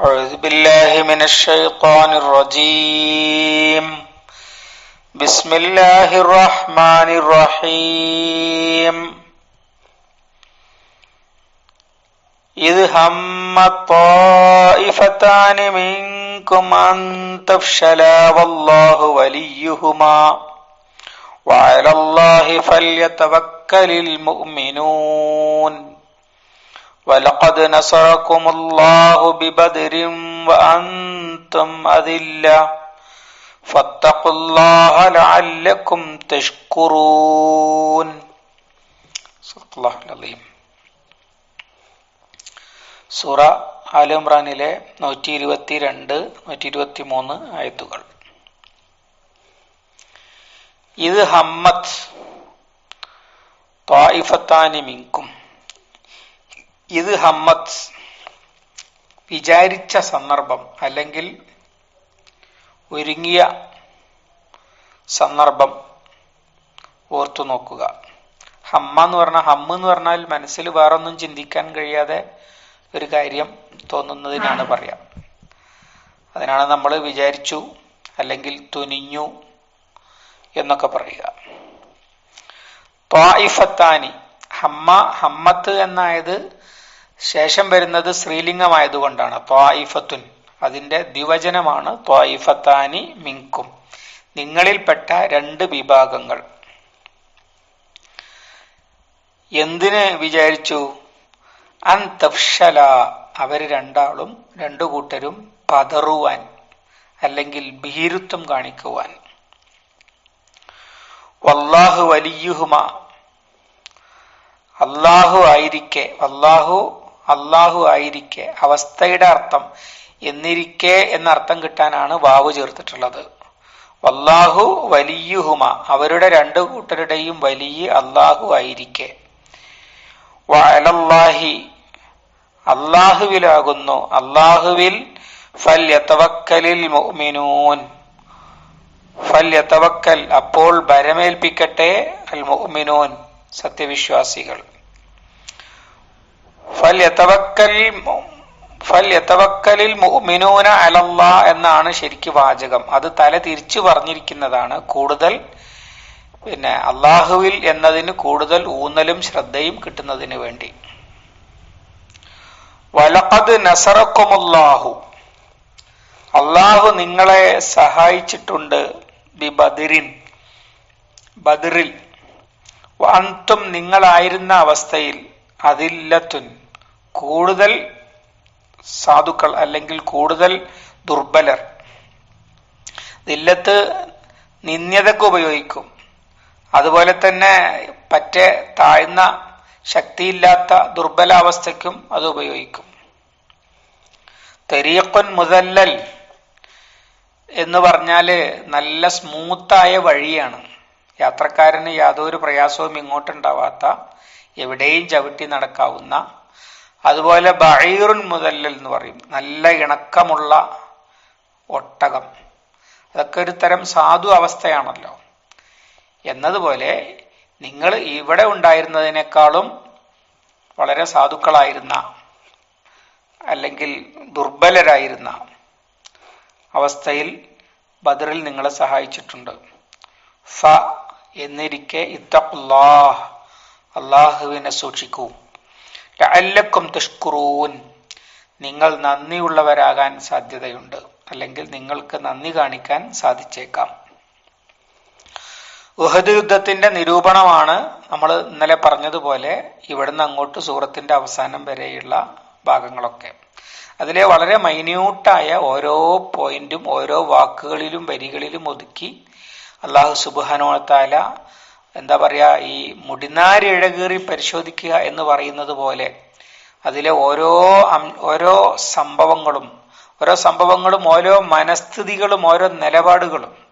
أعوذ بالله من الشيطان الرجيم. بسم الله الرحمن الرحيم. إذ هم الطائفتان منكم أن تفشلا والله وليهما وعلى الله فليتوكل المؤمنون. ولقد نصركم الله ببدر وأنتم أذلة فاتقوا الله لعلكم تشكرون صدق الله العظيم സൂറ all ഇമ്രാനിലെ നൂറ്റി ഇരുപത്തി രണ്ട് നൂറ്റി ഇരുപത്തി മൂന്ന് ആയത്തുകൾ ഇത് ഹമ്മത്ത് ത്വായിഫത്താനി മിങ്കും ഇത് ഹമ്മത്ത് വിചാരിച്ച സന്ദർഭം അല്ലെങ്കിൽ ഒരുങ്ങിയ സന്ദർഭം ഓർത്തു നോക്കുക. ഹമ്മ എന്ന് പറഞ്ഞാൽ ഹമ്മ എന്ന് പറഞ്ഞാൽ മനസ്സിൽ വേറൊന്നും ചിന്തിക്കാൻ കഴിയാതെ ഒരു കാര്യം തോന്നുന്നതിനാണ് പറയാം. അതിനാണ് നമ്മൾ വിചാരിച്ചു അല്ലെങ്കിൽ തുനിഞ്ഞു എന്നൊക്കെ പറയുക. ത്വായിഫത്താനി ഹമ്മ ഹമ്മത്ത് എന്നായത് ശേഷം വരുന്നത് സ്ത്രീലിംഗമായതുകൊണ്ടാണ് ത്വായിഫത്തുൻ അതിന്റെ ദ്വിവചനമാണ് ത്വായിഫത്താനി മിങ്കും. നിങ്ങളിൽപ്പെട്ട രണ്ട് വിഭാഗങ്ങൾ. എന്തിന് വിചാരിച്ചു? അൻ തഫ്ഷല അവർ രണ്ടാളും രണ്ടു കൂട്ടരും പതറുവാൻ അല്ലെങ്കിൽ ഭീരുത്വം കാണിക്കുവാൻ. വല്ലാഹു വലിയുഹുമ. അള്ളാഹു ആയിരിക്കെ അള്ളാഹു അള്ളാഹു ആയിരിക്കെ അവസ്ഥയുടെ അർത്ഥം എന്നിരിക്കെ എന്ന അർത്ഥം കിട്ടാനാണ് വാവ് ചേർത്തിട്ടുള്ളത്. വല്ലാഹു വലിയുഹുമ അവരുടെ രണ്ടു കൂട്ടരുടെയും വലിയ അള്ളാഹു ആയിരിക്കെ. വലല്ലാഹി അള്ളാഹുവിലാകുന്നു. അള്ളാഹുവിൽ ഫല്യത്തവക്കലിൽ മുഅ്മിനൂൻ. ഫല്യത്തവക്കൽ അപ്പോൾ ഭരമേൽപ്പിക്കട്ടെ അൽ മുഅ്മിനൂൻ സത്യവിശ്വാസികൾ. ഫല്യതവക്കൽ ഫല്യതവക്കലിൽ മുഅ്മിനൂന അലല്ലാ എന്നാണ് ശരിക്ക് വാചകം. അത് തല തിരിച്ചു പറഞ്ഞിരിക്കുന്നതാണ് കൂടുതൽ പിന്നെ അള്ളാഹുവിൽ എന്നതിന് കൂടുതൽ ഊന്നലും ശ്രദ്ധയും കിട്ടുന്നതിന് വേണ്ടി. വലഖദ് നസറക്കുമുല്ലാഹു. അള്ളാഹു നിങ്ങളെ സഹായിച്ചിട്ടുണ്ട് ബി ബദിരിൻ ബദിറിൽ അന്തും നിങ്ങളായിരുന്ന അവസ്ഥയിൽ അതില്ലത്തുൻ. കൂടുതൽ സാധുക്കൾ അല്ലെങ്കിൽ കൂടുതൽ ദുർബലർ. ദില്ലത്ത് നിന്ദ്യതക്ക് ഉപയോഗിക്കും. അതുപോലെ തന്നെ പറ്റേ താഴ്ന്ന ശക്തിയില്ലാത്ത ദുർബലാവസ്ഥയ്ക്കും അത് ഉപയോഗിക്കും. തെരീക്കൊൻ മുതല്ലൽ എന്ന് പറഞ്ഞാൽ നല്ല സ്മൂത്തായ വഴിയാണ്. യാത്രക്കാരന് യാതൊരു പ്രയാസവും ഇങ്ങോട്ടുണ്ടാവാത്ത എവിടെയും ചവിട്ടി നടക്കാവുന്ന അതുപോലെ ബഹീറുൻ മുതല്ലൽ എന്ന് പറയും. നല്ല ഇണക്കമുള്ള ഒട്ടകം. അതൊക്കെ ഒരു തരം സാധു അവസ്ഥയാണല്ലോ. എന്നതുപോലെ നിങ്ങൾ ഇവിടെ ഉണ്ടായിരുന്നതിനേക്കാളും വളരെ സാധുക്കളായിരുന്ന അല്ലെങ്കിൽ ദുർബലരായിരുന്ന അവസ്ഥയിൽ ബദറിൽ നിങ്ങളെ സഹായിച്ചിട്ടുണ്ട്. ഫ എന്നിരിക്കെ ഇത്തഖുല്ലാഹ്. അള്ളാഹുവിനെ സൂക്ഷിക്കൂ. ലഅല്ലക്കും തുഷ്കുറൂൻ. നിങ്ങൾ നന്ദിയുള്ളവരാകാൻ സാധ്യതയുണ്ട്. അല്ലെങ്കിൽ നിങ്ങൾക്ക് നന്ദി കാണിക്കാൻ സാധിച്ചേക്കാം. ഉഹദ് യുദ്ധത്തിന്റെ നിരൂപണമാണ് നമ്മൾ ഇന്നലെ പറഞ്ഞതുപോലെ ഇവിടുന്ന് അങ്ങോട്ട് സൂറത്തിന്റെ അവസാനം വരെയുള്ള ഭാഗങ്ങളൊക്കെ. അതിലെ വളരെ മൈന്യൂട്ടായ ഓരോ പോയിന്റും ഓരോ വാക്കുകളിലും വരികളിലും ഒതുക്കി അള്ളാഹു സുബാനോത്താല എന്താ പറയാ ഈ മുടിനാരിഴകേറി പരിശോധിക്കുക എന്ന് പറയുന്നത് പോലെ അതിലെ ഓരോ ഓരോ സംഭവങ്ങളും ഓരോ സംഭവങ്ങളും ഓരോ മനസ്ഥിതികളും ഓരോ നിലപാടുകളും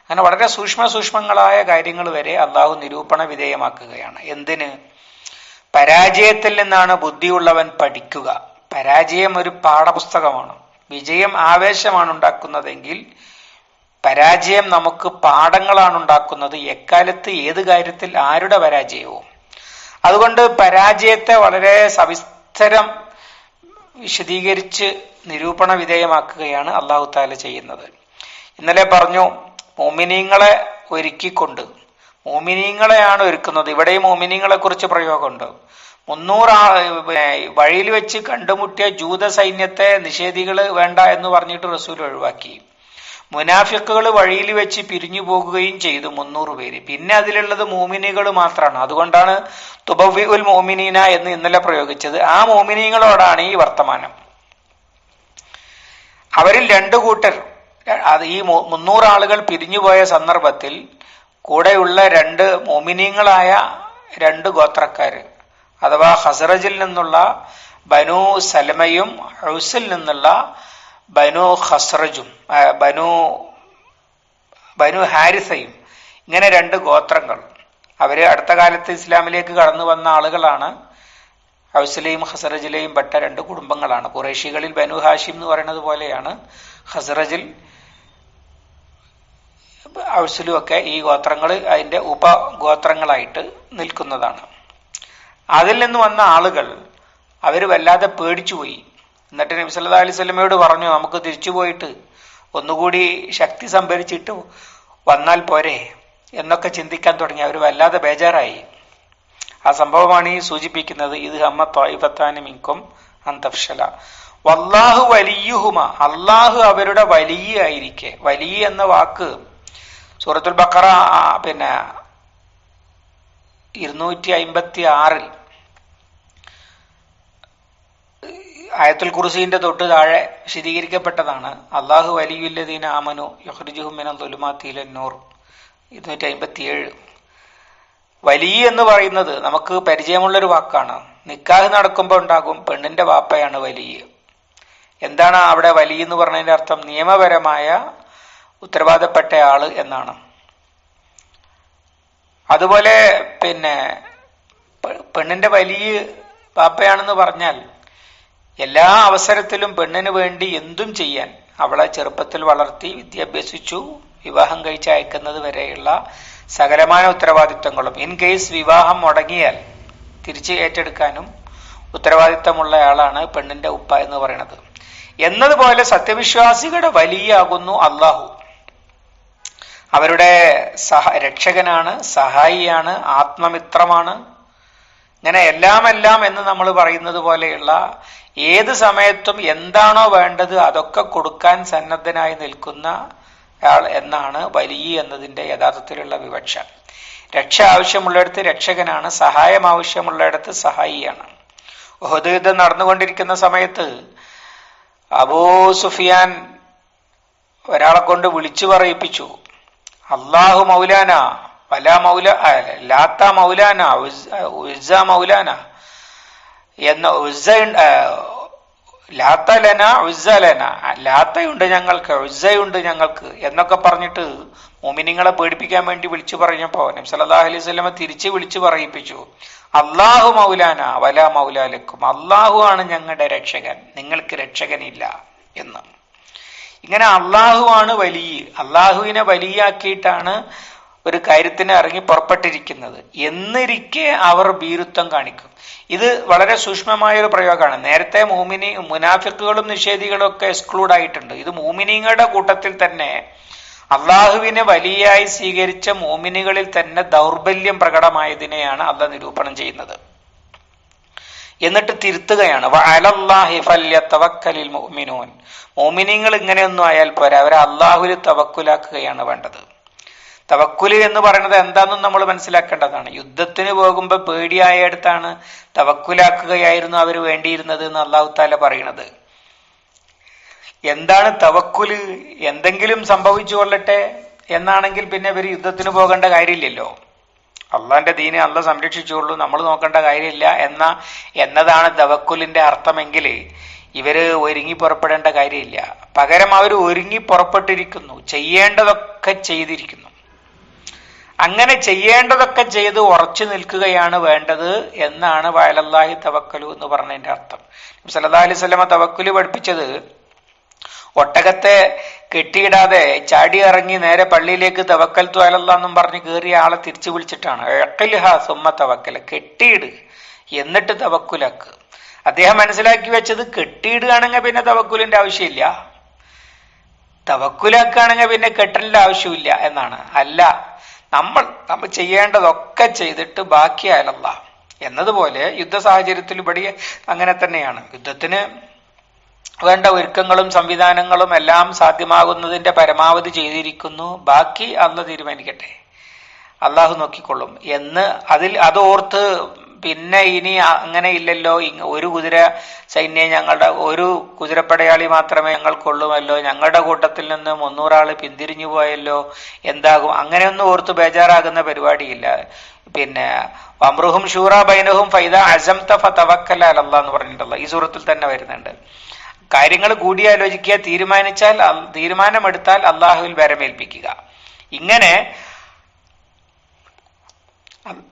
അങ്ങനെ വളരെ സൂക്ഷ്മ സൂക്ഷ്മങ്ങളായ കാര്യങ്ങൾ വരെ അള്ളാഹു നിരൂപണ വിധേയമാക്കുകയാണ്. എന്തിന്? പരാജയത്തിൽ നിന്നാണ് ബുദ്ധിയുള്ളവൻ പഠിക്കുക. പരാജയം ഒരു പാഠപുസ്തകമാണ്. വിജയം ആവേശമാണ് ഉണ്ടാക്കുന്നതെങ്കിൽ പരാജയം നമുക്ക് പാഠങ്ങളാണ് ഉണ്ടാക്കുന്നത്. എക്കാലത്ത് ഏത് കാര്യത്തിൽ ആരുടെ പരാജയവും. അതുകൊണ്ട് പരാജയത്തെ വളരെ സവിസ്തരം വിശദീകരിച്ച് നിരൂപണ വിധേയമാക്കുകയാണ് അള്ളാഹു താല ചെയ്യുന്നത്. ഇന്നലെ പറഞ്ഞു മോമിനീങ്ങളെ ഒരുക്കിക്കൊണ്ട് മോമിനീങ്ങളെയാണ് ഒരുക്കുന്നത്. ഇവിടെ മോമിനീങ്ങളെ കുറിച്ച് പ്രയോഗമുണ്ട്. മുന്നൂറ് വഴിയിൽ വെച്ച് കണ്ടുമുട്ടിയ ജൂത സൈന്യത്തെ നിഷേധികൾ വേണ്ട എന്ന് പറഞ്ഞിട്ട് റസൂൽ ഒഴിവാക്കി. മുനാഫിക്കുകൾ വഴിയിൽ വെച്ച് പിരിഞ്ഞു പോകുകയും ചെയ്തു മുന്നൂറ് പേര്. പിന്നെ അതിലുള്ളത് മോമിനികൾ മാത്രമാണ്. അതുകൊണ്ടാണ് തുബവി ഉൽ മോമിനീന എന്ന് ഇന്നലെ പ്രയോഗിച്ചത്. ആ മോമിനികളോടാണ് ഈ വർത്തമാനം. അവരിൽ രണ്ടു കൂട്ടർ അത് ഈ മുന്നൂറ് ആളുകൾ പിരിഞ്ഞുപോയ സന്ദർഭത്തിൽ കൂടെയുള്ള രണ്ട് മോമിനീങ്ങളായ രണ്ട് അഥവാ ഹസറജിൽ നിന്നുള്ള ബനു സലമയും ഹൗസിൽ നിന്നുള്ള ബനു ഹസ്രജും ബനു ബനു ഹാരിസയും ഇങ്ങനെ രണ്ട് ഗോത്രങ്ങൾ. അവർ അടുത്ത കാലത്ത് ഇസ്ലാമിലേക്ക് കടന്നു വന്ന ആളുകളാണ്. ഹൗസിലെയും ഹസറജിലെയും പെട്ട രണ്ട് കുടുംബങ്ങളാണ്. കുറേഷികളിൽ ബനു ഹാഷിം എന്ന് പറയുന്നത് പോലെയാണ് ഹസറജിൽ ഹൗസിലും ഒക്കെ ഈ ഗോത്രങ്ങൾ അതിന്റെ ഉപഗോത്രങ്ങളായിട്ട് നിൽക്കുന്നതാണ്. അതിൽ നിന്ന് വന്ന ആളുകൾ അവർ വല്ലാതെ പേടിച്ചുപോയി. എന്നിട്ട് നബി സല്ലാ അലൈഹി സ്വലമയോട് പറഞ്ഞു നമുക്ക് തിരിച്ചു പോയിട്ട് ഒന്നുകൂടി ശക്തി സംഭരിച്ചിട്ട് വന്നാൽ പോരെ എന്നൊക്കെ ചിന്തിക്കാൻ തുടങ്ങി. അവർ വല്ലാതെ ബേജാറായി. ആ സംഭവമാണ് ഈ സൂചിപ്പിക്കുന്നത് ഇത് ഹമ്മ ത്വായിഫത്താന് മിങ്കും അന്തഫ്ഷല വല്ലാഹു വലിയുഹുമ അള്ളാഹു അവരുടെ വലിയ ആയിരിക്കെ. വലിയ എന്ന വാക്ക് സൂറത്തുൽ ബക്കറ പിന്നെ ഇരുന്നൂറ്റി അയിമ്പത്തി ആറിൽ ആയത്തുൽ കുർസീന്റെ തൊട്ട് താഴെ വിശദീകരിക്കപ്പെട്ടതാണ് അള്ളാഹു വലിയുല്ലദീന ആമനു യഹ്റിജുഹുമിന ദുലുമാത്തിലന്നൂർ ഇരുന്നൂറ്റി അമ്പത്തിയേഴ് വലിയ എന്ന് പറയുന്നത് നമുക്ക് പരിചയമുള്ളൊരു വാക്കാണ്. നിക്കാഹ് നടക്കുമ്പോൾ ഉണ്ടാകും പെണ്ണിന്റെ വാപ്പയാണ് വലിയ എന്താണ് അവിടെ വലിയ എന്ന് പറഞ്ഞതിന്റെ അർത്ഥം? നിയമപരമായ ഉത്തരവാദപ്പെട്ട ആൾ എന്നാണ്. അതുപോലെ പിന്നെ പെണ്ണിന്റെ വലിയ പാപ്പയാണെന്ന് പറഞ്ഞാൽ എല്ലാ അവസരത്തിലും പെണ്ണിന് വേണ്ടി എന്തും ചെയ്യാൻ അവളെ ചെറുപ്പത്തിൽ വളർത്തി വിദ്യാഭ്യസിച്ചു. വിവാഹം കഴിച്ച് അയക്കുന്നത് വരെയുള്ള സകലമായ ഉത്തരവാദിത്തങ്ങളും. ഇൻ കേസ് വിവാഹം മുടങ്ങിയാൽ തിരിച്ച് ഏറ്റെടുക്കാനും ഉത്തരവാദിത്തമുള്ള ആളാണ് പെണ്ണിന്റെ ഉപ്പ എന്ന് പറയുന്നത്. എന്നതുപോലെ സത്യവിശ്വാസികളുടെ വലിയാകുന്നു അള്ളാഹു അവരുടെ സഹ രക്ഷകനാണ് സഹായിയാണ് ആത്മമിത്രമാണ്. ഇങ്ങനെ എല്ലാം എല്ലാം എന്ന് നമ്മൾ പറയുന്നത് പോലെയുള്ള ഏത് സമയത്തും എന്താണോ വേണ്ടത് അതൊക്കെ കൊടുക്കാൻ സന്നദ്ധനായി നിൽക്കുന്ന ആൾ എന്നാണ് വലിയ എന്നതിന്റെ യഥാർത്ഥത്തിലുള്ള വിവക്ഷ. രക്ഷ ആവശ്യമുള്ളിടത്ത് രക്ഷകനാണ് സഹായം ആവശ്യമുള്ളിടത്ത് സഹായിയാണ്. ഒഹദ് യുദ്ധം നടന്നുകൊണ്ടിരിക്കുന്ന സമയത്ത് അബൂ സുഫിയാൻ ഒരാളെ കൊണ്ട് വിളിച്ചു പറയിപ്പിച്ചു. അള്ളാഹു മൗലാന വല മൗല ലാത്ത മൗലാന ഉസ്സ മൗലാന എന്ന ഉസ്സ ലാത്തലന ഉസ്സലന ലാത്തയുണ്ട് ഞങ്ങൾക്ക് ഉസ്സയുണ്ട് ഞങ്ങൾക്ക് എന്നൊക്കെ പറഞ്ഞിട്ട് മോമിനിങ്ങളെ പേടിപ്പിക്കാൻ വേണ്ടി വിളിച്ചു പറഞ്ഞപ്പോ നബി സല്ലല്ലാഹു അലൈഹി വസല്ലമ തിരിച്ചു വിളിച്ചു പറയിപ്പിച്ചു. അള്ളാഹു മൗലാന വല മൗലാലക്കും അള്ളാഹു ആണ് ഞങ്ങളുടെ രക്ഷകൻ നിങ്ങൾക്ക് രക്ഷകനില്ല എന്ന്. ഇങ്ങനെ അള്ളാഹു ആണ് വലിയ അള്ളാഹുവിനെ വലിയാക്കിയിട്ടാണ് ഒരു കാര്യത്തിന് ഇറങ്ങി പുറപ്പെട്ടിരിക്കുന്നത്. എന്നിരിക്കെ അവർ ഭീരുത്വം കാണിക്കും. ഇത് വളരെ സൂക്ഷ്മമായ ഒരു പ്രയോഗമാണ്. നേരത്തെ മൂമിനി മുനാഫിക്കുകളും നിഷേധികളും ഒക്കെ എക്സ്ക്ലൂഡ് ആയിട്ടുണ്ട്. ഇത് മൂമിനിങ്ങളുടെ കൂട്ടത്തിൽ തന്നെ അള്ളാഹുവിനെ വലിയായി സ്വീകരിച്ച മോമിനികളിൽ തന്നെ ദൗർബല്യം പ്രകടമായതിനെയാണ് അള്ള നിരൂപണം ചെയ്യുന്നത്. എന്നിട്ട് തിരുത്തുകയാണ്. മോമിനിങ്ങൾ ഇങ്ങനെയൊന്നും ആയാൽ പോരാ. അവരെ അള്ളാഹുവിൽ തവക്കുലാക്കുകയാണ് വേണ്ടത്. തവക്കുൽ എന്ന് പറയുന്നത് എന്താണെന്ന് നമ്മൾ മനസ്സിലാക്കേണ്ടതാണ്. യുദ്ധത്തിന് പോകുമ്പോൾ പേടിയായടുത്താണ് തവക്കുലാക്കുകയായിരുന്നു അവർ വേണ്ടിയിരുന്നത് എന്ന് അള്ളാഹു താല പറയണത് എന്താണ് തവക്കുൽ എന്തെങ്കിലും സംഭവിച്ചു കൊള്ളട്ടെ എന്നാണെങ്കിൽ പിന്നെ ഇവർ യുദ്ധത്തിന് പോകേണ്ട കാര്യമില്ലല്ലോ. അള്ളാന്റെ ദീനെ അള്ള സംരക്ഷിച്ചുള്ളൂ നമ്മൾ നോക്കേണ്ട കാര്യമില്ല എന്ന എന്നതാണ് തവക്കുലിന്റെ അർത്ഥമെങ്കിൽ ഇവർ ഒരുങ്ങി പുറപ്പെടേണ്ട കാര്യമില്ല. പകരം അവർ ഒരുങ്ങി പുറപ്പെട്ടിരിക്കുന്നു ചെയ്യേണ്ടതൊക്കെ ചെയ്തിരിക്കുന്നു. അങ്ങനെ ചെയ്യേണ്ടതൊക്കെ ചെയ്ത് ഉറച്ചു നിൽക്കുകയാണ് വേണ്ടത് എന്നാണ് വയലല്ലാഹി തവക്കലു എന്ന് പറഞ്ഞതിന്റെ അർത്ഥം. സല്ലാ അലൈഹി സ്വലമ തവക്കുലു പഠിപ്പിച്ചത് ഒട്ടകത്തെ കെട്ടിയിടാതെ ചാടി ഇറങ്ങി നേരെ പള്ളിയിലേക്ക് തവക്കൽ ത്വാലെന്നും പറഞ്ഞ് കയറിയ ആളെ തിരിച്ചു വിളിച്ചിട്ടാണ്. എക്കൽഹ സുമ്മ തവക്കൽ കെട്ടിയിട്. എന്നിട്ട് തവക്കുലാക്ക്. അദ്ദേഹം മനസ്സിലാക്കി വെച്ചത് കെട്ടിയിടുകയാണെങ്കിൽ പിന്നെ തവക്കുലിന്റെ ആവശ്യമില്ല. തവക്കുലാക്കുകയാണെങ്കിൽ പിന്നെ കെട്ടലിന്റെ ആവശ്യമില്ല എന്നാണ്. അല്ല നമ്മൾ നമ്മൾ ചെയ്യേണ്ടതൊക്കെ ചെയ്തിട്ട് ബാക്കിയായാലല്ല എന്നതുപോലെ യുദ്ധ സാഹചര്യത്തിൽ ഇവിടെ അങ്ങനെ തന്നെയാണ്. യുദ്ധത്തിന് വേണ്ട ഒരുക്കങ്ങളും സംവിധാനങ്ങളും എല്ലാം സാധ്യമാകുന്നതിന്റെ പരമാവധി ചെയ്തിരിക്കുന്നു. ബാക്കി അന്ന് തീരുമാനിക്കട്ടെ. അള്ളാഹു നോക്കിക്കൊള്ളും. എന്ന് അതിൽ അത് ഓർത്ത് പിന്നെ ഇനി അങ്ങനെ ഇല്ലല്ലോ. ഒരു കുതിര സൈന്യം ഞങ്ങളുടെ ഒരു കുതിരപ്പടയാളി മാത്രമേ ഞങ്ങൾ കൊള്ളുമല്ലോ ഞങ്ങളുടെ കൂട്ടത്തിൽ നിന്ന് മുന്നൂറാൾ പിന്തിരിഞ്ഞു പോയല്ലോ. എന്താകും? അങ്ങനെയൊന്നും ഓർത്ത് ബേജാറാകുന്ന പരിപാടിയില്ല. പിന്നെ വമ്രുഹും ഷൂറ ബൈനഹും ഫൈദ അസംത ഫതവക്കല അലല്ലാ എന്ന് പറഞ്ഞിട്ടുള്ള ഈ സൂറത്തിൽ തന്നെ വരുന്നുണ്ട്. കാര്യങ്ങൾ കൂടിയാലോചിക്കുക തീരുമാനിച്ചാൽ തീരുമാനമെടുത്താൽ അള്ളാഹുവിൽ വരമേൽപ്പിക്കുക. ഇങ്ങനെ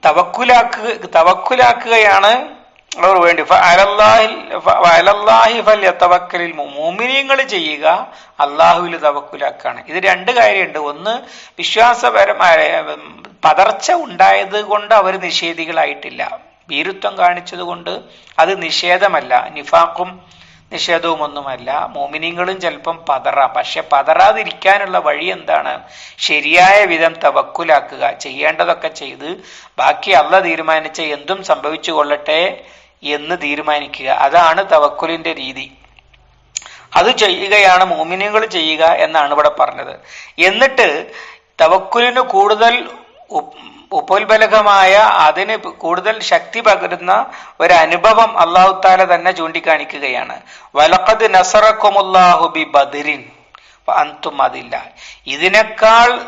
തവക്കുലാക്കുക തവക്കുലാക്കുകയാണ് അവർ വേണ്ടി. മോമിനിയങ്ങൾ ചെയ്യുക അള്ളാഹുവിൽ തവക്കുലാക്കുകയാണ് ഇത് രണ്ട് കാര്യമുണ്ട്. ഒന്ന് വിശ്വാസപരമായ പതർച്ച ഉണ്ടായത് കൊണ്ട് അവർ നിഷേധികളായിട്ടില്ല. ഭീരുത്വം കാണിച്ചത് കൊണ്ട് അത് നിഷേധമല്ല. നിഫാഖും നിഷേധവും ഒന്നുമല്ല മോമിനിങ്ങളും ചിലപ്പം പതറാം. പക്ഷെ പതറാതിരിക്കാനുള്ള വഴി എന്താണ്? ശരിയായ വിധം തവക്കുലാക്കുക. ചെയ്യേണ്ടതൊക്കെ ചെയ്ത് ബാക്കി അല്ല തീരുമാനിച്ച എന്തും സംഭവിച്ചു കൊള്ളട്ടെ എന്ന് തീരുമാനിക്കുക. അതാണ് തവക്കുലിന്റെ രീതി. അത് ചെയ്യുകയാണ് മോമിനികൾ ചെയ്യുക എന്നാണ് ഇവിടെ പറഞ്ഞത്. എന്നിട്ട് തവക്കുലിന് കൂടുതൽ ഉപോത്ബലകമായ അതിന് കൂടുതൽ ശക്തി പകരുന്ന ഒരു അനുഭവം അള്ളാഹു താല തന്നെ ചൂണ്ടിക്കാണിക്കുകയാണ്. വലക്കത് നസറക്കുമുല്ലാഹു ബി ബദിരിൻ അന്തും അതില്ല. ഇതിനേക്കാൾ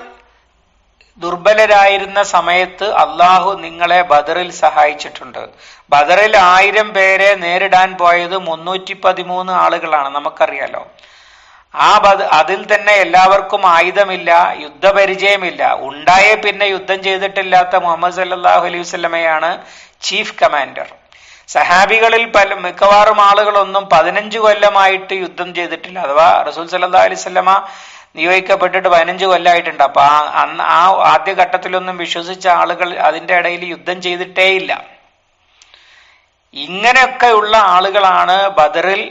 ദുർബലരായിരുന്ന സമയത്ത് അള്ളാഹു നിങ്ങളെ ബദറിൽ സഹായിച്ചിട്ടുണ്ട്. ബദറിൽ ആയിരം പേരെ നേരിടാൻ പോയത് മുന്നൂറ്റി പതിമൂന്ന് ആളുകളാണ്. നമുക്കറിയാലോ. ആ അതിൽ തന്നെ എല്ലാവർക്കും ആയുധമില്ല യുദ്ധപരിചയമില്ല. ഉണ്ടായ പിന്നെ യുദ്ധം ചെയ്തിട്ടില്ലാത്ത മുഹമ്മദ് സല്ലാഹു അലൈഹി വസ്ലമയാണ് ചീഫ് കമാൻഡർ സഹാബികളിൽ പല മിക്കവാറും ആളുകളൊന്നും പതിനഞ്ച് കൊല്ലമായിട്ട് യുദ്ധം ചെയ്തിട്ടില്ല. അഥവാ റസൂൽ സല്ലാ അലൈഹി വസല്ലമ നിയോഗിക്കപ്പെട്ടിട്ട് പതിനഞ്ച് കൊല്ലമായിട്ടുണ്ട് അപ്പൊ ആ ആ ആദ്യ ഘട്ടത്തിലൊന്നും വിശ്വസിച്ച ആളുകൾ അതിന്റെ ഇടയിൽ യുദ്ധം ചെയ്തിട്ടേയില്ല. ഇങ്ങനെയൊക്കെയുള്ള ആളുകളാണ് ബദറിൽ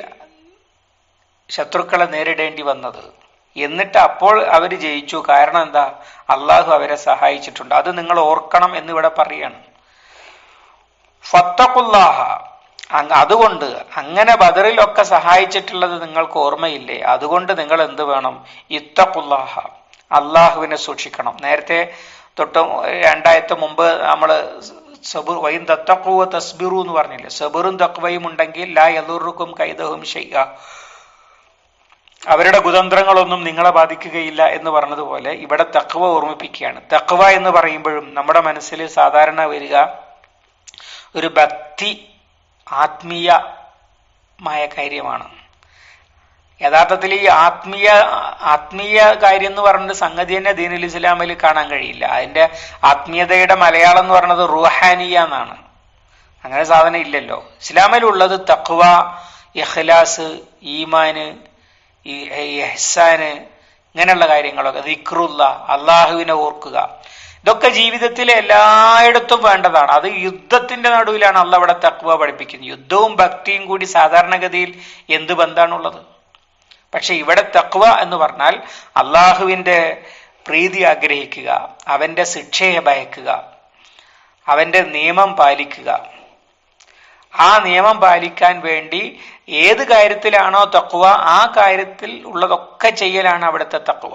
ശത്രുക്കളെ നേരിടേണ്ടി വന്നത്. എന്നിട്ട് അപ്പോൾ അവർ ജയിച്ചു. കാരണം എന്താ? അള്ളാഹു അവരെ സഹായിച്ചിട്ടുണ്ട്. അത് നിങ്ങൾ ഓർക്കണം എന്നിവിടെ പറയാണ്. ഫത്തഖുല്ലാഹ. അതുകൊണ്ട് അങ്ങനെ ബദറിലൊക്കെ സഹായിച്ചിട്ടുള്ളത് നിങ്ങൾക്ക് ഓർമ്മയില്ലേ? അതുകൊണ്ട് നിങ്ങൾ എന്ത് വേണം? ഇത്തഖുല്ലാഹ. അള്ളാഹുവിനെ സൂക്ഷിക്കണം. നേരത്തെ തൊട്ട് രണ്ടായിരത്തി മുമ്പ് നമ്മൾ സബുർ വൈൻ തത്തക്കുവ തസ്ബിറു എന്ന് പറഞ്ഞില്ലേ? സബറും തക്വയും ഉണ്ടെങ്കിൽ ലാ യദുറുക്കും കൈതഹും ഷെയ്യ അവരുടെ കുതന്ത്രങ്ങളൊന്നും നിങ്ങളെ ബാധിക്കുകയില്ല എന്ന് പറഞ്ഞതുപോലെ ഇവിടെ തക്വ ഓർമ്മിപ്പിക്കുകയാണ്. തക്വ എന്ന് പറയുമ്പോഴും നമ്മുടെ മനസ്സിൽ സാധാരണ വരിക ഒരു ഭക്തി ആത്മീയമായ കാര്യമാണ്. യഥാർത്ഥത്തിൽ ഈ ആത്മീയ ആത്മീയ കാര്യം എന്ന് പറഞ്ഞിട്ട് സംഗതി തന്നെ ദീനുൽ ഇസ്ലാമിൽ കാണാൻ കഴിയില്ല. അതിന്റെ ആത്മീയതയുടെ മലയാളം എന്ന് പറയുന്നത് റുഹാനിയ എന്നാണ്. അങ്ങനെ സാധനം ഇല്ലല്ലോ. ഇസ്ലാമിലുള്ളത് തക്വ ഇഖ്ലാസ് ഈമാന് ഈ എഹ്സാന് ഇങ്ങനെയുള്ള കാര്യങ്ങളൊക്കെ ദിക്റുള്ള അള്ളാഹുവിനെ ഓർക്കുക. ഇതൊക്കെ ജീവിതത്തിലെ എല്ലായിടത്തും വേണ്ടതാണ്. അത് യുദ്ധത്തിന്റെ നടുവിലാണ് അള്ള അവിടെ തക്വ പഠിപ്പിക്കുന്നത്. യുദ്ധവും ഭക്തിയും കൂടി സാധാരണഗതിയിൽ എന്ത് ബന്ധാണുള്ളത്? പക്ഷെ ഇവിടെ തക്വ എന്ന് പറഞ്ഞാൽ അള്ളാഹുവിന്റെ പ്രീതി ആഗ്രഹിക്കുക അവന്റെ ശിക്ഷയെ ഭയക്കുക അവന്റെ നിയമം പാലിക്കുക. ആ നിയമം പാലിക്കാൻ വേണ്ടി ഏത് കാര്യത്തിലാണോ തക്കുവ ആ കാര്യത്തിൽ ഉള്ളതൊക്കെ ചെയ്യലാണ് അവിടുത്തെ തക്കുവ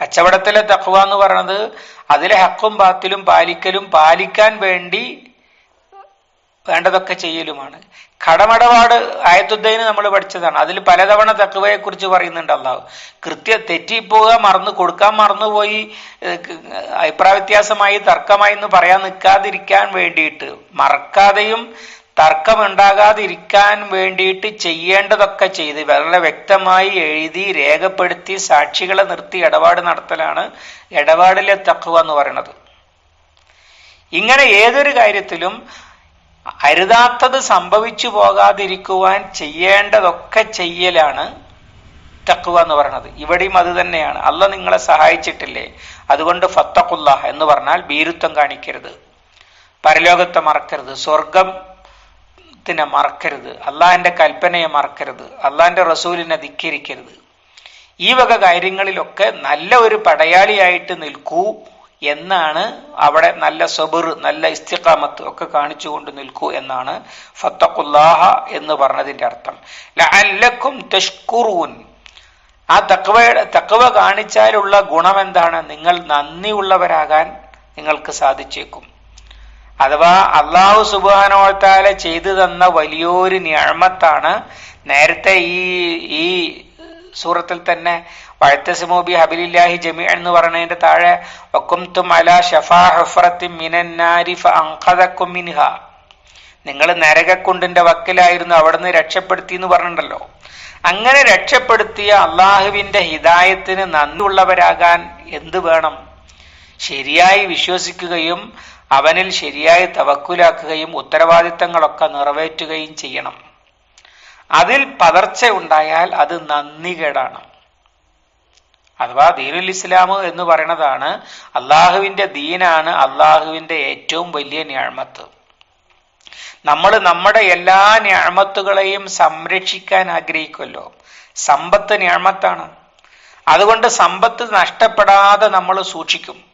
കച്ചവടത്തിലെ തക്കുവ എന്ന് പറയുന്നത് അതിലെ ഹക്കും ബാത്തിലും പാലിക്കലും പാലിക്കാൻ വേണ്ടി വേണ്ടതൊക്കെ ചെയ്യലുമാണ്. കടമടപാട് ആയത്തുദ്ദൈന് നമ്മൾ പഠിച്ചതാണ്. അതിൽ പലതവണ തക്കുവയെ കുറിച്ച് പറയുന്നുണ്ട് അള്ളാഹു. കൃത്യ തെറ്റിപ്പോവുക മറന്നു കൊടുക്കാൻ മറന്നുപോയി അഭിപ്രായ വ്യത്യാസമായി തർക്കമായി എന്ന് പറയാൻ നിൽക്കാതിരിക്കാൻ വേണ്ടിയിട്ട് മറക്കാതെയും തർക്കമുണ്ടാകാതിരിക്കാൻ വേണ്ടിയിട്ട് ചെയ്യേണ്ടതൊക്കെ ചെയ്ത് വളരെ വ്യക്തമായി എഴുതി രേഖപ്പെടുത്തി സാക്ഷികളെ നിർത്തി ഇടപാട് നടത്തലാണ് ഇടപാടിലെ തക്കുവ എന്ന് പറയുന്നത്. ഇങ്ങനെ ഏതൊരു കാര്യത്തിലും അരുതാത്തത് സംഭവിച്ചു പോകാതിരിക്കുവാൻ ചെയ്യേണ്ടതൊക്കെ ചെയ്യലാണ് തക്കുവ എന്ന് പറയുന്നത്. ഇവിടെയും അത് തന്നെയാണ്. അല്ല നിങ്ങളെ സഹായിച്ചിട്ടില്ലേ? അതുകൊണ്ട് ഫത്തഖുല്ലാഹ് എന്ന് പറഞ്ഞാൽ ഭീരുത്വം കാണിക്കരുത്. പരലോകത്തെ മറക്കരുത്. സ്വർഗത്തിനെ മറക്കരുത്. അള്ളാഹിന്റെ കൽപ്പനയെ മറക്കരുത്. അള്ളാഹിന്റെ റസൂലിനെ ധിക്കരിക്കരുത്. ഈ വക കാര്യങ്ങളിലൊക്കെ നല്ല ഒരു പടയാളിയായിട്ട് നിൽക്കൂ എന്നാണ് അവിടെ നല്ല സബർ നല്ല ഇസ്തിഖാമത്ത് ഒക്കെ കാണിച്ചുകൊണ്ട് നിൽക്കൂ എന്നാണ് ഫത്തഖുല്ലാഹ എന്ന് പറഞ്ഞതിന്റെ അർത്ഥം. ലഅല്ലക്കും തഷ്കുറൂൻ. ആ തക്വയുടെ തക്വ കാണിച്ചാലുള്ള ഗുണം എന്താണ്? നിങ്ങൾ നന്ദിയുള്ളവരാകാൻ നിങ്ങൾക്ക് സാധിച്ചേക്കും. അഥവാ അള്ളാഹു സുബാനോത്താല ചെയ്തു തന്ന വലിയൊരു ഞാമത്താണ് നേരത്തെ ഈ ഈ സൂറത്തിൽ തന്നെ വഴത്തസിമോബി ഹബിലില്ലാഹി ജമീ എന്ന് പറയുന്നതിന്റെ താഴെ മിൻഹ. നിങ്ങൾ നരകക്കുണ്ടിന്റെ വക്കിലായിരുന്നു അവിടുന്ന് രക്ഷപ്പെടുത്തി എന്ന് പറഞ്ഞിട്ടുണ്ടല്ലോ. അങ്ങനെ രക്ഷപ്പെടുത്തിയ അള്ളാഹുവിന്റെ ഹിതായത്തിന് നന്ദിയുള്ളവരാകാൻ എന്ത് വേണം? ശരിയായി വിശ്വസിക്കുകയും അവനിൽ ശരിയായി തവക്കുലാക്കുകയും ഉത്തരവാദിത്തങ്ങളൊക്കെ നിറവേറ്റുകയും ചെയ്യണം. അതിൽ പതർച്ച ഉണ്ടായാൽ അത് നന്ദികേടാണ്. അഥവാ ദീനുൽ ഇസ്ലാം എന്ന് പറയുന്നതാണ് അള്ളാഹുവിന്റെ ദീനാണ് അള്ളാഹുവിന്റെ ഏറ്റവും വലിയ ഞാമത്ത്. നമ്മൾ നമ്മുടെ എല്ലാ ഞാമത്തുകളെയും സംരക്ഷിക്കാൻ ആഗ്രഹിക്കുമല്ലോ. സമ്പത്ത് ഞാമത്താണ്. അതുകൊണ്ട് സമ്പത്ത് നഷ്ടപ്പെടാതെ നമ്മൾ സൂക്ഷിക്കും.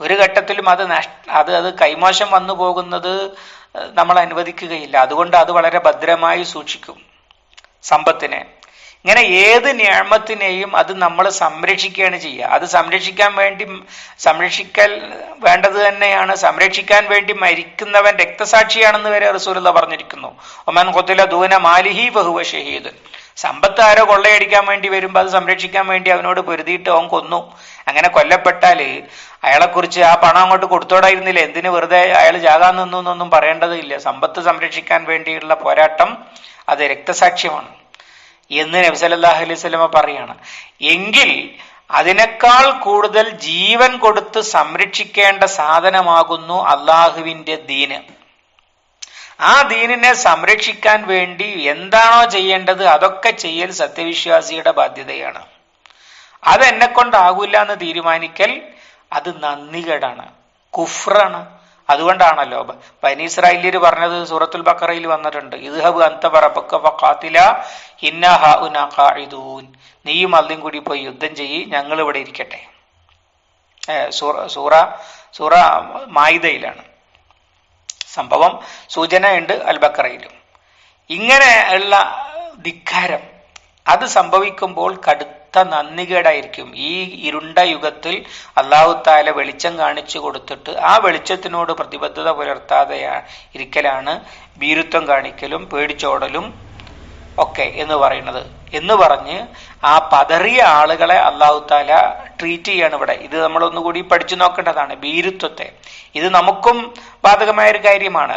ഒരു ഘട്ടത്തിലും അത് അത് അത് കൈമോശം വന്നു പോകുന്നത് നമ്മൾ അനുവദിക്കുകയില്ല. അതുകൊണ്ട് അത് വളരെ ഭദ്രമായി സൂക്ഷിക്കും സമ്പത്തിനെ. ഇങ്ങനെ ഏത് ഞാമത്തിനെയും അത് നമ്മൾ സംരക്ഷിക്കുകയാണ് ചെയ്യുക. അത് സംരക്ഷിക്കാൻ വേണ്ടി സംരക്ഷിക്കൽ വേണ്ടത് തന്നെയാണ്. സംരക്ഷിക്കാൻ വേണ്ടി മരിക്കുന്നവൻ രക്തസാക്ഷിയാണെന്ന് വരെ റസൂലത പറഞ്ഞിരിക്കുന്നു. ഒമാൻ കൊത്തില ദൂന മാലിഹി ബഹുവ ഷഹീദ്. സമ്പത്ത് ആരോ കൊള്ളയടിക്കാൻ വേണ്ടി വരുമ്പോൾ അത് സംരക്ഷിക്കാൻ വേണ്ടി അവനോട് പൊരുതിയിട്ട് അവൻ കൊന്നു. അങ്ങനെ കൊല്ലപ്പെട്ടാൽ അയാളെക്കുറിച്ച് ആ പണം അങ്ങോട്ട് കൊടുത്തോടായിരുന്നില്ല? എന്തിന് വെറുതെ അയാൾ ജാകാൻ നിന്നു എന്നൊന്നും പറയേണ്ടതില്ല. സമ്പത്ത് സംരക്ഷിക്കാൻ വേണ്ടിയുള്ള പോരാട്ടം അത് രക്തസാക്ഷ്യമാണ് എന്ന് നബി സല്ലല്ലാഹു അലൈഹി സ്വലമ പറയാണ്. എങ്കിൽ അതിനേക്കാൾ കൂടുതൽ ജീവൻ കൊടുത്ത് സംരക്ഷിക്കേണ്ട സാധനമാകുന്നു അള്ളാഹുവിന്റെ ദീന്. ആ ദീനിനെ സംരക്ഷിക്കാൻ വേണ്ടി എന്താണോ ചെയ്യേണ്ടത് അതൊക്കെ ചെയ്യൽ സത്യവിശ്വാസിയുടെ ബാധ്യതയാണ്. അത് എന്നെ കൊണ്ടാകില്ല എന്ന് തീരുമാനിക്കൽ അത് നന്ദികേടാണ് കുഫ്രാണ്. അതുകൊണ്ടാണല്ലോ ബനീസ്രായേലിയർ പറഞ്ഞത് സൂറത്തുൽ ബക്കറയിൽ വന്നിട്ടുണ്ട്. ഇദ്ഹബ് അന്തപറബക്കാത്തില ഇന്നൂൻ നീയും അല്ലും കൂടി പോയി യുദ്ധം ചെയ്യി ഞങ്ങൾ ഇവിടെ ഇരിക്കട്ടെ. സൂറ സൂറ മായിദയിലാണ്. സംഭവം സൂചനയുണ്ട് അൽബക്കറയിലും. ഇങ്ങനെ ഉള്ള ധിക്കാരം അത് സംഭവിക്കുമ്പോൾ കടുത്ത നന്ദികേടായിരിക്കും ഈ ഇരുണ്ട യുഗത്തിൽ അള്ളാഹു താല വെളിച്ചം കാണിച്ചു കൊടുത്തിട്ട് ആ വെളിച്ചത്തിനോട് പ്രതിബദ്ധത പുലർത്താതെ ഇരിക്കലാണ് ഭീരുത്വം കാണിക്കലും പേടിച്ചോടലും ഒക്കെ എന്ന് പറയുന്നത്. എന്ന് പറഞ്ഞ് ആ പതറിയ ആളുകളെ അള്ളാഹു താല ട്രീറ്റ് ചെയ്യാണ് ഇവിടെ. ഇത് നമ്മൾ ഒന്നുകൂടി പഠിച്ചു നോക്കേണ്ടതാണ് ഭീരുത്വത്തെ. ഇത് നമുക്കും ബാധകമായ ഒരു കാര്യമാണ്.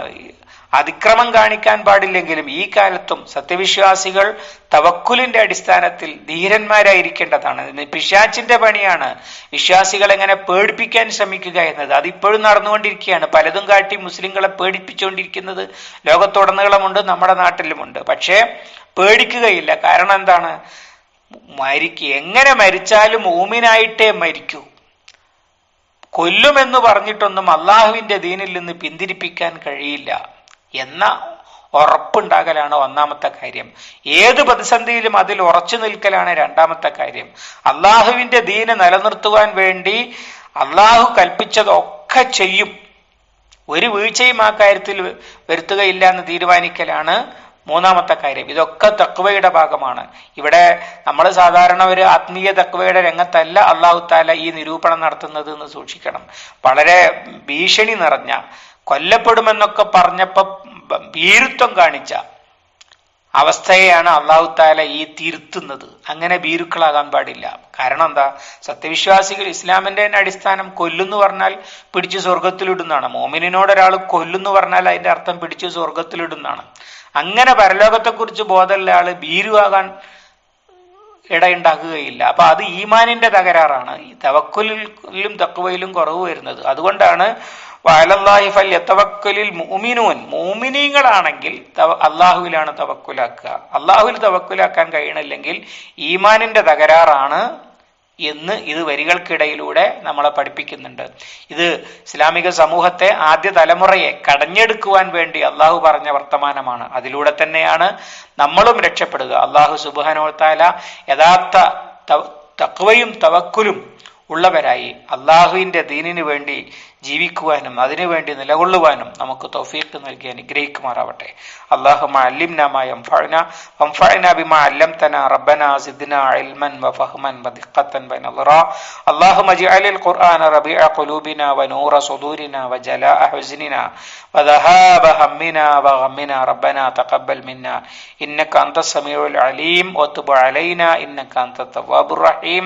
അതിക്രമം കാണിക്കാൻ പാടില്ലെങ്കിലും ഈ കാലത്തും സത്യവിശ്വാസികൾ തവക്കുലിന്റെ അടിസ്ഥാനത്തിൽ ധീരന്മാരായിരിക്കേണ്ടതാണ്. പിശാച്ചിന്റെ പണിയാണ്. വിശ്വാസികൾ എങ്ങനെ പേടിപ്പിക്കാൻ ശ്രമിക്കുക എന്നത്. അതിപ്പോഴും നടന്നുകൊണ്ടിരിക്കുകയാണ്. പലതും കാട്ടി മുസ്ലിങ്ങളെ പേടിപ്പിച്ചുകൊണ്ടിരിക്കുന്നത് ലോകത്തുടനീളമുണ്ട് നമ്മുടെ നാട്ടിലുമുണ്ട്. പക്ഷേ പേടിക്കുകയില്ല. കാരണം എന്താണ്? മരിക്കുക എങ്ങനെ മരിച്ചാലും ഊമിനായിട്ടേ മരിക്കൂ. കൊല്ലുമെന്ന് പറഞ്ഞിട്ടൊന്നും അള്ളാഹുവിന്റെ ദീനിൽ നിന്ന് പിന്തിരിപ്പിക്കാൻ കഴിയില്ല. എന്ന ഉറപ്പുണ്ടാകലാണ് ഒന്നാമത്തെ കാര്യം. ഏത് പ്രതിസന്ധിയിലും അതിൽ ഉറച്ചു നിൽക്കലാണ് രണ്ടാമത്തെ കാര്യം. അള്ളാഹുവിന്റെ ദീന് നിലനിർത്തുവാൻ വേണ്ടി അള്ളാഹു കൽപ്പിച്ചതൊക്കെ ചെയ്യും. ഒരു വീഴ്ചയും ആ കാര്യത്തിൽ വരുത്തുകയില്ല എന്ന് തീരുമാനിക്കലാണ് മൂന്നാമത്തെ കാര്യം. ഇതൊക്കെ തക്വയുടെ ഭാഗമാണ്. ഇവിടെ നമ്മൾ സാധാരണ ഒരു ആത്മീയ തക്വയുടെ രംഗത്തല്ല അള്ളാഹു താല ഈ നിരൂപണം നടത്തുന്നത് എന്ന് സൂക്ഷിക്കണം. വളരെ ഭീഷണി നിറഞ്ഞ കൊല്ലപ്പെടുമെന്നൊക്കെ പറഞ്ഞപ്പോ ഭീരുത്വം കാണിച്ച അവസ്ഥയെയാണ് അള്ളാഹു താല ഈ തിരുത്തുന്നത്. അങ്ങനെ ഭീരുക്കളാകാൻ പാടില്ല. കാരണം എന്താ? സത്യവിശ്വാസികൾ ഇസ്ലാമിന്റെ തന്നെ അടിസ്ഥാനം കൊല്ലുന്നു പറഞ്ഞാൽ പിടിച്ച് സ്വർഗത്തിലിടുന്നതാണ് മോമിനോട് ഒരാൾ കൊല്ലുന്നു പറഞ്ഞാൽ അതിന്റെ അർത്ഥം പിടിച്ച് സ്വർഗത്തിലിടുന്നതാണ് അങ്ങനെ പരലോകത്തെക്കുറിച്ച് ബോധമുള്ള ആൾ ഭീരുവാകാൻ ഇടയുണ്ടാക്കുകയില്ല അപ്പൊ അത് ഈമാനിന്റെ തകരാറാണ്. തവക്കുലിലും തക്കുവയിലും കുറവ് വരുന്നത്. അതുകൊണ്ടാണ് വയലല്ലാഹി ഫൽ മൂമിനീങ്ങളാണെങ്കിൽ അള്ളാഹുവിലാണ് തവക്കുലാക്കുക. അള്ളാഹുവിൽ തവക്കുലാക്കാൻ കഴിയണില്ലെങ്കിൽ ഈമാനിന്റെ തകരാറാണ് എന്ന് ഇത് വരികൾക്കിടയിലൂടെ നമ്മളെ പഠിപ്പിക്കുന്നുണ്ട്. ഇത് ഇസ്ലാമിക സമൂഹത്തെ ആദ്യ തലമുറയെ കടഞ്ഞെടുക്കുവാൻ വേണ്ടി അള്ളാഹു പറഞ്ഞ വർത്തമാനമാണ്. അതിലൂടെ തന്നെയാണ് നമ്മളും രക്ഷപ്പെടുക. അള്ളാഹു സുബാനോത്താല യഥാർത്ഥ തക്വയും തവക്കുലും ഉള്ളവരായി അള്ളാഹുവിന്റെ ദീനിനു വേണ്ടി ജീവിക്കുവാനും അതിനുവേണ്ടി നിലകൊള്ളുവാനും നമുക്ക് തൗഫീഖ് നൽകി അനുഗ്രഹിക്കുമാറാവട്ടെ. അള്ളാഹു അല്ലിംനാമ എംഫഴന വംഫഴന ബിമ അല്ലം തന റബ്ബന സിദ്ന അൽമൻ വഫഹ്മൻ വദിഖത്തൻ വനളറ അള്ളാഹു മജിഅലിൽ ഖുർആന റബിഅ ഖുലൂബിന വനൂറ സുദൂരിന വജലാഅ ഹുസ്നിന വദഹാബ ഹമ്മിന വഗമ്മിന റബ്ബന തഖബ്ബൽ മിന്ന. ഇന്നക അൻത സമീഉൽ അലീം വതുബ് അലൈന. ഇന്നക അൻത റഹീം.